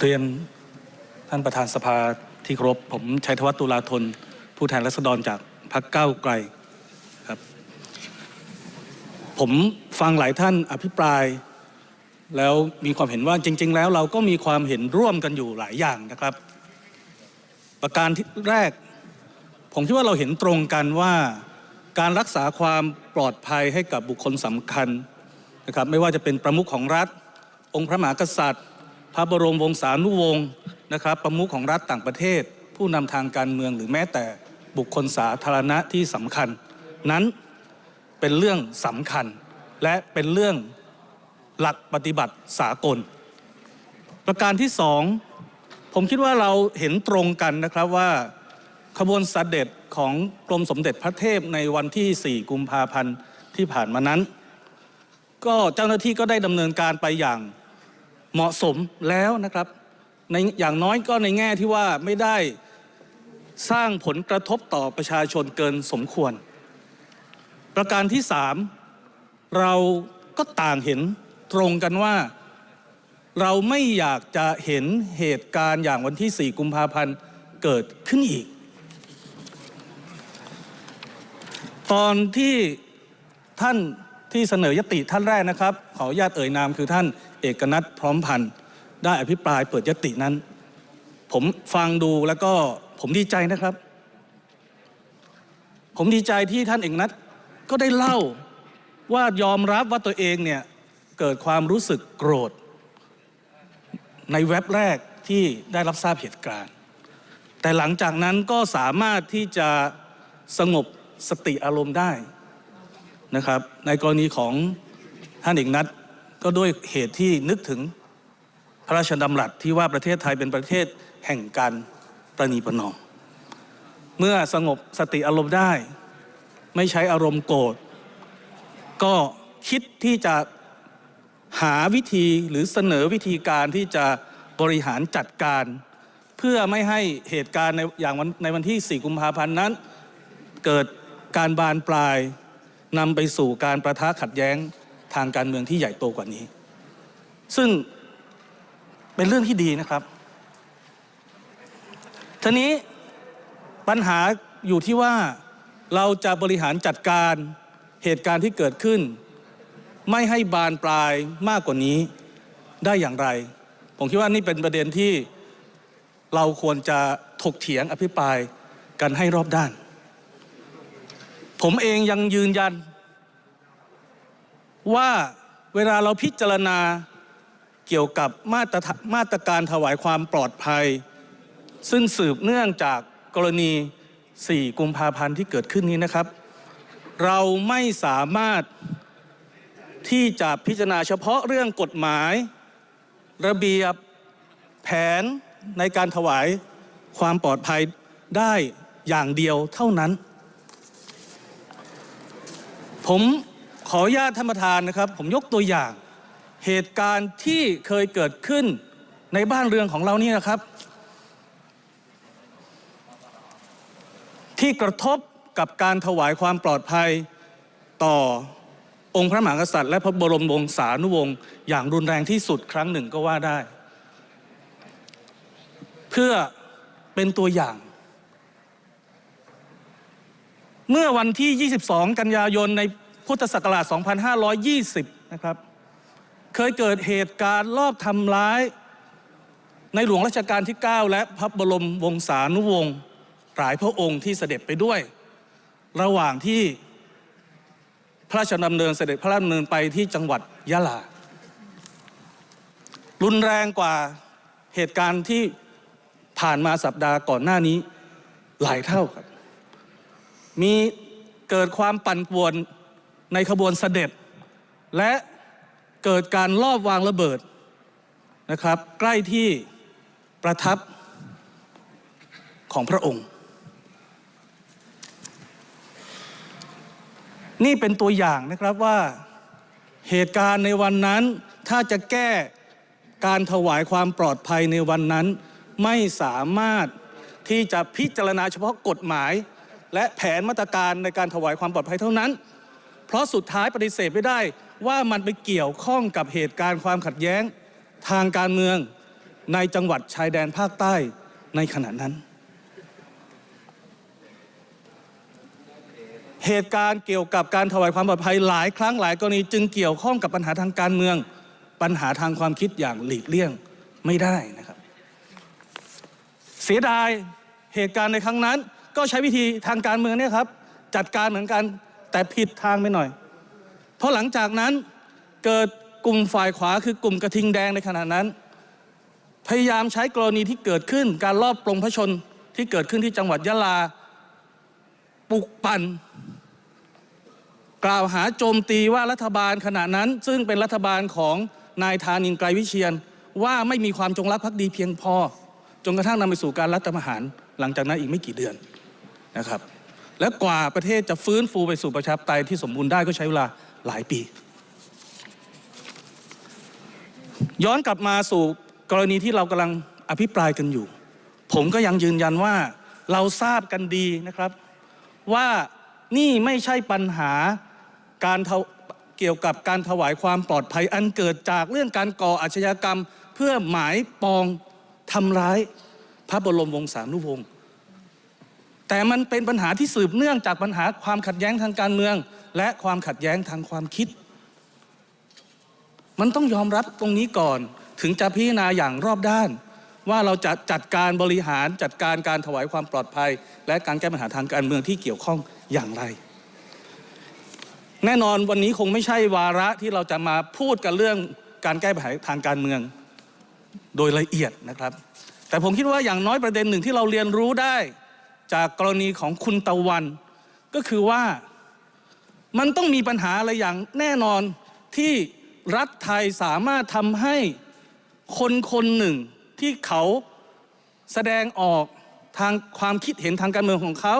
เรียนท่านประธานสภาที่ครพผมชัยธวัฒน์ตุลาธน ผู้แทนรัษฎรจากพรรคก้าวไกลครับ ผมฟังหลายท่านอภิปราย แล้วมีความเห็นว่าจริง ๆ แล้วเราก็มีความเห็นร่วมกันอยู่หลายอย่างนะครับ ประการที่แรก ผมคิดว่าเราเห็นตรงกันว่าการรักษาความปลอดภัยให้กับบุคคลสำคัญนะครับ ไม่ว่าจะเป็นประมุขของรัฐ องค์พระมหากษัตริย์ พระบรมวงศานุวงศ์นะครับ ประมุขของรัฐต่างประเทศ ผู้นำทางการเมืองหรือแม้แต่บุคคลสาธารณะที่สำคัญ นั้นเป็นเรื่องสำคัญ และเป็นเรื่องหลักปฏิบัติสากล ประการที่สองผมคิดว่าเราเห็นตรงกันนะครับว่าขบวนเสด็จของกรมสมเด็จพระเทพในวันที่ 4 กุมภาพันธ์ที่ผ่านมานั้น ก็เจ้าหน้าที่ก็ได้ดำเนินการไปอย่าง เหมาะสมแล้วนะครับในอย่างน้อยก็ในแง่ที่ว่าไม่ได้สร้างผลกระทบต่อประชาชนเกินสมควร ประการที่สามเราก็ต่างเห็นตรงกันว่า เราไม่อยากจะเห็นเหตุการณ์อย่างวันที่ 4 กุมภาพันธ์เกิดขึ้นอีก ตอนที่ท่าน ที่เสนอยติท่านแรกนะครับ ขออนุญาตเอ่ยนามคือท่านเอกนัทพร้อมพันธ์ได้อภิปรายเปิดยตินั้น ผมฟังดูแล้วก็ผมดีใจนะครับ ผมดีใจที่ท่านเอกนัทก็ได้เล่าว่ายอมรับว่าตัวเองเนี่ยเกิดความรู้สึกโกรธ ในเว็บแรกที่ได้รับทราบเหตุการณ์ แต่หลังจากนั้นก็สามารถที่จะสงบสติอารมณ์ได้ นะครับ ในกรณีของท่านเอกนัทก็ด้วยเหตุที่นึกถึงพระราชดำรัสที่ว่าประเทศไทยเป็นประเทศแห่งการประนีประนอม เมื่อสงบสติอารมณ์ได้ ไม่ใช้อารมณ์โกรธก็คิดที่จะหาวิธีหรือเสนอวิธีการที่จะบริหารจัดการ เพื่อไม่ให้เหตุการณ์ในอย่างวันในวันที่ 4 กุมภาพันธ์นั้น เกิดการบานปลาย นำไปสู่การประทะขัดแย้งทางการเมืองที่ใหญ่โตกว่านี้ ซึ่งเป็นเรื่องที่ดีนะครับทีนี้ปัญหาอยู่ที่ว่าเราจะบริหารจัดการเหตุการณ์ที่เกิดขึ้น ไม่ให้บานปลายมากกว่านี้ได้อย่างไร ผมคิดว่านี่เป็นประเด็นที่เราควรจะถกเถียงอภิปรายกันให้รอบด้าน ผมเองยังยืนยัน ว่าเวลาเราพิจารณาเกี่ยวกับมาตรมาตรการถวายความปลอดภัย ซึ่งสืบเนื่องจากกรณี 4 กุมภาพันธ์ที่เกิดขึ้นนี้นะครับ เราไม่สามารถที่จะพิจารณาเฉพาะเรื่องกฎหมาย ระเบียบแผนในการถวายความปลอดภัยได้อย่างเดียวเท่านั้น ผมขออนุญาตท่านประธานนะครับ ผมยกตัวอย่างเหตุการณ์ที่เคยเกิดขึ้นในบ้านเรือนของเรานี่นะครับ ที่กระทบกับการถวายความปลอดภัยต่อองค์พระมหากษัตริย์ และพระบรมวงศานุวงศ์อย่างรุนแรงที่สุดครั้งหนึ่งก็ว่าได้ เพื่อเป็นตัวอย่าง เมื่อวันที่ 22 กันยายนในพุทธศักราช 2520 นะครับ เคยเกิดเหตุการณ์ลอบทำร้าย ในหลวงรัชกาลที่ 9 และพระบรมวงศานุวงศ์หลายพระองค์ที่เสด็จไปด้วย ระหว่างที่พระราชดำเนินเสด็จพระราชดำเนินไปที่จังหวัดยะลา รุนแรงกว่าเหตุการณ์ที่ผ่านมาสัปดาห์ก่อนหน้านี้หลายเท่าครับ มีเกิดความปั่นป่วนในขบวนเสด็จ และเกิดการลอบวางระเบิดนะครับ ใกล้ที่ประทับของพระองค์ นี่เป็นตัวอย่างนะครับว่าเหตุการณ์ในวันนั้นถ้าจะแก้การถวายความปลอดภัยในวันนั้น ไม่สามารถที่จะพิจารณาเฉพาะกฎหมาย และแผนมาตรการในการถวายความปลอดภัยเท่านั้น เพราะสุดท้ายปฏิเสธไม่ได้ว่ามันไปเกี่ยวข้องกับเหตุการณ์ความขัดแย้งทางการเมืองในจังหวัดชายแดนภาคใต้ในขณะนั้น เหตุการณ์เกี่ยวกับการถวายความปลอดภัยหลายครั้งหลายกรณีจึงเกี่ยวข้องกับปัญหาทางการเมือง ปัญหาทางความคิดอย่างหลีกเลี่ยงไม่ได้นะครับ เสียดายเหตุการณ์ในครั้งนั้น ก็ใช้วิธีทางการเมืองเนี่ยครับ จัดการเหมือนกันแต่ผิดทางไปหน่อย เพราะหลังจากนั้นเกิดกลุ่มฝ่ายขวาคือกลุ่มกระทิงแดงในขณะนั้น พยายามใช้กรณีที่เกิดขึ้น การลอบปลงพระชนที่เกิดขึ้นที่จังหวัดยะลาปลุกปั่นกล่าวหาโจมตีว่ารัฐบาลขณะนั้น ซึ่งเป็นรัฐบาลของนายธานินไกรวิเชียน ว่าไม่มีความจงรักภักดีเพียงพอ จนกระทั่งนำไปสู่การรัฐประหาร หลังจากนั้นอีกไม่กี่เดือน นะครับ และกว่าประเทศจะฟื้นฟูไปสู่ประชาธิปไตยที่สมบูรณ์ได้ก็ใช้เวลาหลายปี ย้อนกลับมาสู่กรณีที่เรากำลังอภิปรายกันอยู่ ผมก็ยังยืนยันว่าเราทราบกันดีนะครับ ว่านี่ไม่ใช่ปัญหาการเกี่ยวกับการถวายความปลอดภัยอันเกิดจากเรื่องการก่ออาชญากรรม เพื่อหมายปองทำร้ายพระบรมวงศานุวงศ์ แต่มันเป็นปัญหาที่สืบเนื่องจากปัญหาความขัดแย้งทางการเมือง และความขัดแย้งทางความคิด มันต้องยอมรับตรงนี้ก่อนถึงจะพิจารณาอย่างรอบด้าน ว่าเราจะจัดการบริหารจัดการการถวายความปลอดภัย และการแก้ปัญหาทางการเมืองที่เกี่ยวข้องอย่างไร แน่นอนวันนี้คงไม่ใช่วาระที่เราจะมาพูดกันเรื่องการแก้ปัญหาทางการเมืองโดยละเอียดนะครับ แต่ผมคิดว่าอย่างน้อยประเด็นหนึ่งที่เราเรียนรู้ได้ จากกรณีของคุณตะวัน ก็คือว่ามันต้องมีปัญหาอะไรอย่างแน่นอนที่รัฐไทยสามารถทำให้คนคนหนึ่งที่เขาแสดงออกทางความคิดเห็นทางการเมืองของเขา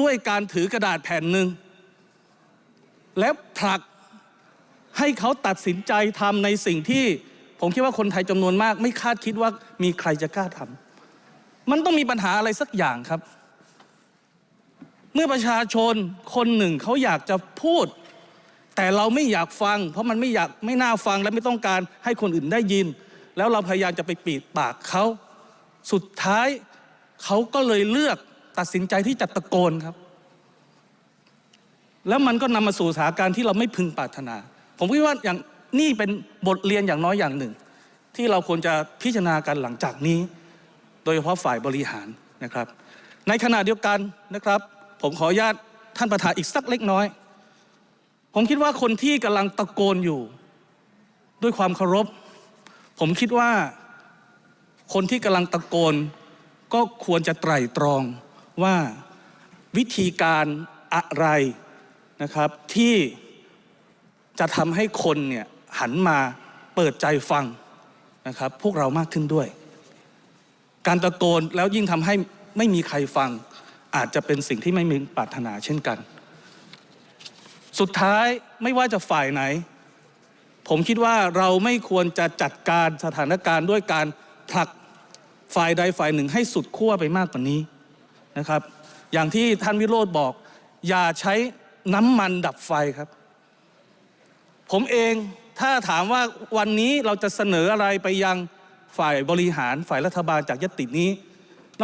ด้วยการถือกระดาษแผ่นหนึ่ง แล้วผลักให้เขาตัดสินใจทำในสิ่งที่ผมคิดว่าคนไทยจำนวนมาก ไม่คาดคิดว่ามีใครจะกล้าทำมันต้องมีปัญหาอะไรสักอย่างครับ เมื่อประชาชนคนหนึ่งเขาอยากจะพูด แต่เราไม่อยากฟัง เพราะมันไม่อยากไม่น่าฟังและไม่ต้องการให้คนอื่นได้ยิน แล้วเราพยายามจะไปปิดปากเขาสุดท้ายเขาก็เลยเลือกตัดสินใจที่จะตะโกนครับ แล้วมันก็นำมาสู่สถานการณ์ที่เราไม่พึงปรารถนา ผมคิดว่าอย่างนี่เป็นบทเรียนอย่างน้อยอย่างหนึ่ง ที่เราควรจะพิจารณากันหลังจากนี้ โดยเฉพาะฝ่ายบริหารนะครับ ในขณะเดียวกันนะครับ ผมขออนุญาตท่านประธานอีกสักเล็กน้อย ผมคิดว่าคนที่กำลังตะโกนอยู่ ด้วยความเคารพ ผมคิดว่าคนที่กำลังตะโกน ก็ควรจะไตร่ตรองว่าวิธีการอะไรนะครับที่จะทำให้คนเนี่ยหันมาเปิดใจฟังนะครับพวกเรามากขึ้นด้วย การตะโกนแล้วยิ่งทำให้ไม่มีใครฟัง อาจจะเป็นสิ่งที่ไม่มีปรารถนาเช่นกัน สุดท้ายไม่ว่าจะฝ่ายไหน ผมคิดว่าเราไม่ควรจะจัดการสถานการณ์ด้วยการผลักฝ่ายใดฝ่ายหนึ่งให้สุดขั้วไปมากกว่านี้นะครับ อย่างที่ท่านวิโรธบอก อย่าใช้น้ำมันดับไฟครับ ผมเองถ้าถามว่าวันนี้เราจะเสนออะไรไปยังฝ่ายบริหารฝ่ายรัฐบาลจากยตินี้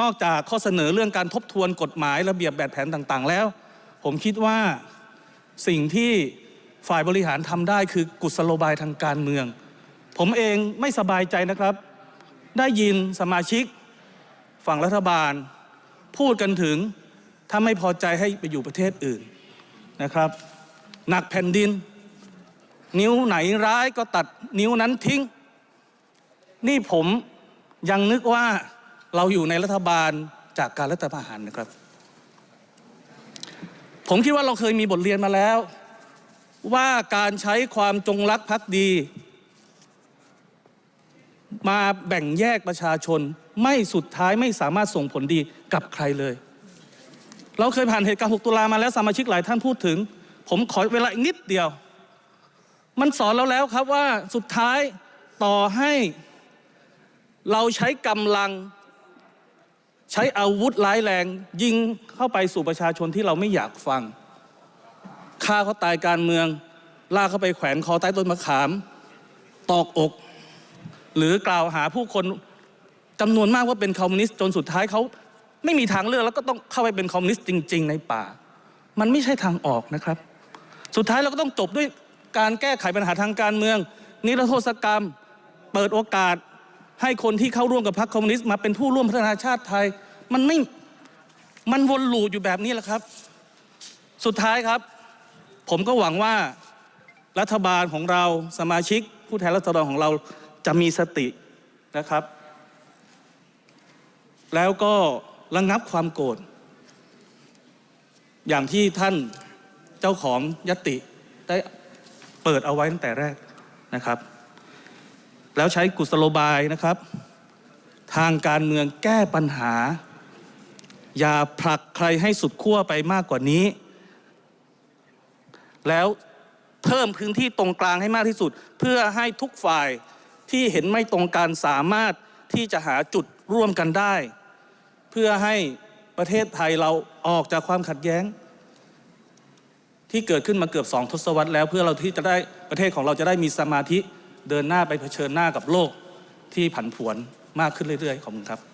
นอกจากข้อเสนอเรื่องการทบทวนกฎหมายระเบียบแบบแผนต่างๆ แล้ว ผมคิดว่าสิ่งที่ฝ่ายบริหารทำได้คือกุศโลบายทางการเมือง ผมเองไม่สบายใจนะครับ ได้ยินสมาชิก ฝั่งรัฐบาล พูดกันถึงถ้าไม่พอใจให้ไปอยู่ประเทศอื่นนะครับ หนักแผ่นดิน นิ้วไหนร้ายก็ตัดนิ้วนั้นทิ้ง นี่ผมยังนึกว่า เราอยู่ในรัฐบาลจากการรัฐประหารนะครับ ผมคิดว่าเราเคยมีบทเรียนมาแล้ว ว่าการใช้ความจงรักภักดี มาแบ่งแยกประชาชนไม่สุดท้ายไม่สามารถส่งผลดีกับใครเลย เราเคยผ่านเหตุการณ์ 6 ตุลามาแล้วสมาชิกหลายท่านพูดถึง ผมขอเวลาอีกนิดเดียว มันสอนเราแล้วครับว่าสุดท้ายต่อให้เราใช้กำลัง ใช้อาวุธร้ายแรงยิงเข้าไปสู่ประชาชนที่เราไม่อยากฟังฆ่าเขาตายการเมืองลากเขาไปแขวนคอใต้ต้นมะขาม ตอกอก หรือกล่าวหาผู้คนจำนวนมากว่าเป็นคอมมิวนิสต์จนสุดท้ายเขาไม่มีทางเลือกแล้วก็ต้องเข้าไปเป็นคอมมิวนิสต์จริง ๆ ในป่า มันไม่ใช่ทางออกนะครับ สุดท้ายเราก็ต้องจบด้วยการแก้ไขปัญหาทางการเมือง นิรโทษกรรม เปิดโอกาสให้คนที่เข้าร่วมกับพรรคคอมมิวนิสต์มาเป็นผู้ร่วมพัฒนาชาติไทย มันไม่มันวนลูปอยู่แบบนี้แหละครับ สุดท้ายครับ ผมก็หวังว่ารัฐบาลของเราสมาชิก ผู้แทนรัษฎรของเราจะมีสตินะครับ แล้วก็ระงงับความโกรธอย่างที่ท่านเจ้าของยติได้เปิดเอาไว้ตั้งแต่แรกนะครับ แล้วใช้กุศโลบายนะครับ ทางการเมืองแก้ปัญหา อย่าผลักใครให้สุดขั้วไปมากกว่านี้ แล้วเพิ่มพื้นที่ตรงกลางให้มากที่สุด เพื่อให้ทุกฝ่ายที่เห็นไม่ตรงกันสามารถที่จะหาจุดร่วมกันได้ เพื่อให้ประเทศไทยเราออกจากความขัดแย้ง ที่เกิดขึ้นมาเกือบสองทศวรรษแล้วเพื่อเราที่จะได้ประเทศของเราจะได้มีสมาธิเดินหน้าไปเผชิญหน้ากับโลกที่ผันผวนมากขึ้นเรื่อยๆขอบคุณครับ